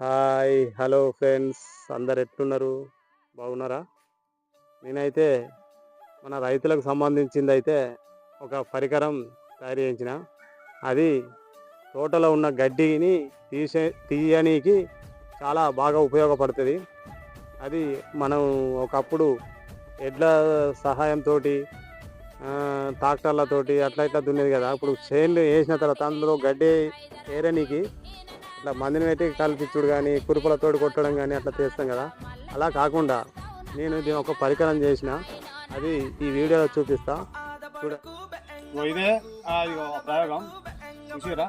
Hi hello friends. అందరు ఎట్లున్నారు? బాగున్నారా? నేనైతే మన రైతులకు సంబంధించింది అయితే ఒక పరికరం తయారు చేయించిన. అది తోటలో ఉన్న గడ్డిని తీసే తీయనీకి చాలా బాగా ఉపయోగపడుతుంది. అది మనం ఒకప్పుడు ఎడ్ల సహాయంతో ట్రాక్టర్లతోటి అట్లా ఇట్లా దున్నేది కదా. ఇప్పుడు చేన్లు వేసిన తర్వాత అందులో గడ్డి ఏరనీకి అట్లా మందిని పెట్టి కల్పించుడు కానీ కురుపులతో కొట్టడం కానీ అట్లా చేస్తాం కదా. అలా కాకుండా నేను దీని ఒక పరికరం చేసిన. అది ఈ వీడియోలో చూపిస్తా. ఇదే ప్రయోగం. చూసిరా